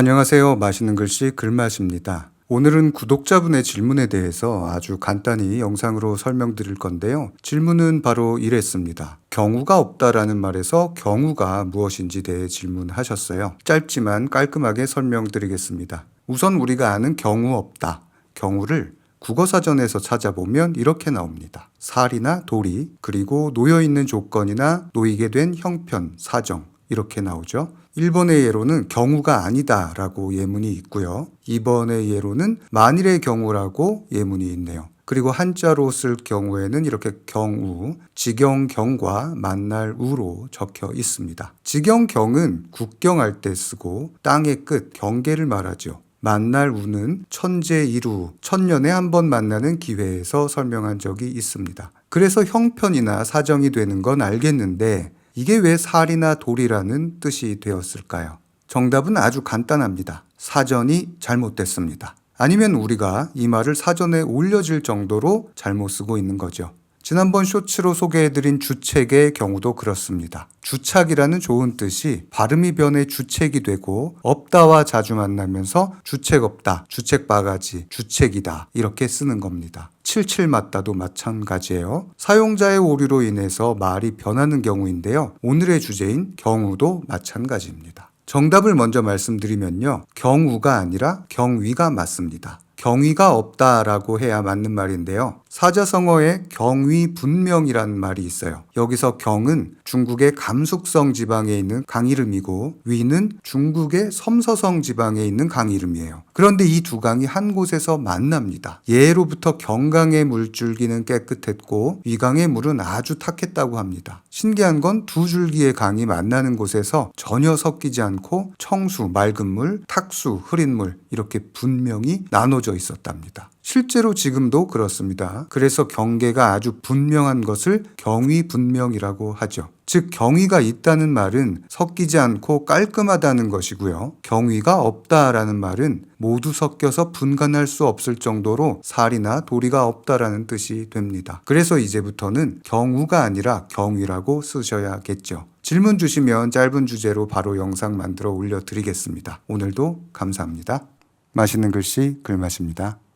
안녕하세요. 맛있는 글씨 글맛입니다. 오늘은 구독자분의 질문에 대해서 아주 간단히 영상으로 설명드릴 건데요. 질문은 바로 이랬습니다. 경우가 없다라는 말에서 경우가 무엇인지 대해 질문하셨어요. 짧지만 깔끔하게 설명드리겠습니다. 우선 우리가 아는 경우 없다. 경우를 국어사전에서 찾아보면 이렇게 나옵니다. 살이나 도리, 그리고 놓여있는 조건이나 놓이게 된 형편, 사정, 이렇게 나오죠. 1번의 예로는 경우가 아니다 라고 예문이 있고요. 2번의 예로는 만일의 경우라고 예문이 있네요. 그리고 한자로 쓸 경우에는 이렇게 경우, 지경경과 만날 우로 적혀 있습니다. 지경경은 국경할 때 쓰고 땅의 끝, 경계를 말하죠. 만날 우는 천재 이루, 천년에 한 번 만나는 기회에서 설명한 적이 있습니다. 그래서 형편이나 사정이 되는 건 알겠는데 이게 왜 살이나 돌이라는 뜻이 되었을까요? 정답은 아주 간단합니다. 사전이 잘못됐습니다. 아니면 우리가 이 말을 사전에 올려질 정도로 잘못 쓰고 있는 거죠. 지난번 쇼츠로 소개해드린 주책의 경우도 그렇습니다. 주착이라는 좋은 뜻이 발음이 변해 주책이 되고 없다와 자주 만나면서 주책 없다, 주책 바가지, 주책이다 이렇게 쓰는 겁니다. 칠칠 맞다도 마찬가지예요. 사용자의 오류로 인해서 말이 변하는 경우인데요. 오늘의 주제인 경우도 마찬가지입니다. 정답을 먼저 말씀드리면요. 경우가 아니라 경위가 맞습니다. 경위가 없다라고 해야 맞는 말인데요. 사자성어에 경위 분명이라는 말이 있어요. 여기서 경은 중국의 감숙성 지방에 있는 강 이름이고 위는 중국의 섬서성 지방에 있는 강 이름이에요. 그런데 이 두 강이 한 곳에서 만납니다. 예로부터 경강의 물줄기는 깨끗했고 위강의 물은 아주 탁했다고 합니다. 신기한 건 두 줄기의 강이 만나는 곳에서 전혀 섞이지 않고 청수, 맑은 물, 탁수, 흐린 물 이렇게 분명히 나눠져 있었답니다. 실제로 지금도 그렇습니다. 그래서 경계가 아주 분명한 것을 경위 분명이라고 하죠. 즉 경위가 있다는 말은 섞이지 않고 깔끔하다는 것이고요. 경위가 없다라는 말은 모두 섞여서 분간할 수 없을 정도로 살이나 도리가 없다라는 뜻이 됩니다. 그래서 이제부터는 경우가 아니라 경위라고 쓰셔야겠죠. 질문 주시면 짧은 주제로 바로 영상 만들어 올려 드리겠습니다. 오늘도 감사합니다. 맛있는 글씨 글맛입니다.